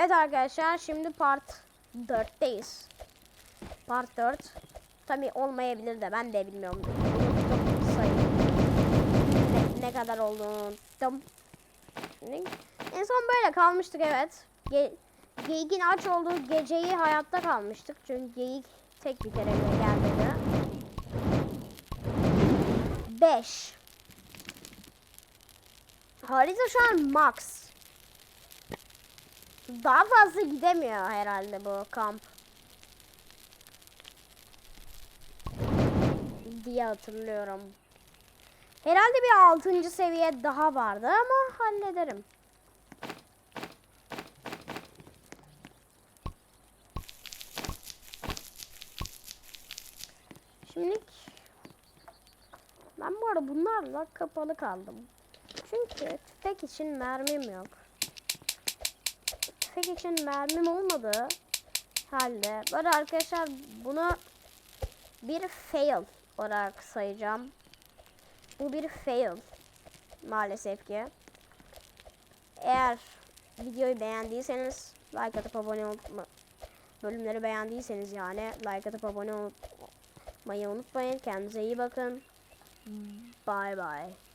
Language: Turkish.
Evet arkadaşlar şimdi part 4'teyiz. Part 4. Tabi olmayabilir de ben de bilmiyorum. Ne, ne kadar olduğunu unuttum. En son böyle kalmıştık evet. Ge Geyik'in aç olduğu geceyi hayatta kalmıştık. Çünkü Geyik tek bir kere bile gelmedi. 5 Harita şu an max. Daha fazla gidemiyor herhalde bu kamp. Diye hatırlıyorum. Herhalde bir 6. seviye daha vardı ama hallederim. Şimdilik ben bu arada bunlarla kapalı kaldım. Çünkü tüfek için mermim yok. Tüfek için mermim olmadığı halde böyle arkadaşlar bunu bir fail olarak sayacağım. Bu bir fail maalesef ki. Eğer videoyu beğendiyseniz like atıp abone olma bölümleri beğendiyseniz yani like atıp abone olmayı unutmayın. Kendinize iyi bakın. Bye bye.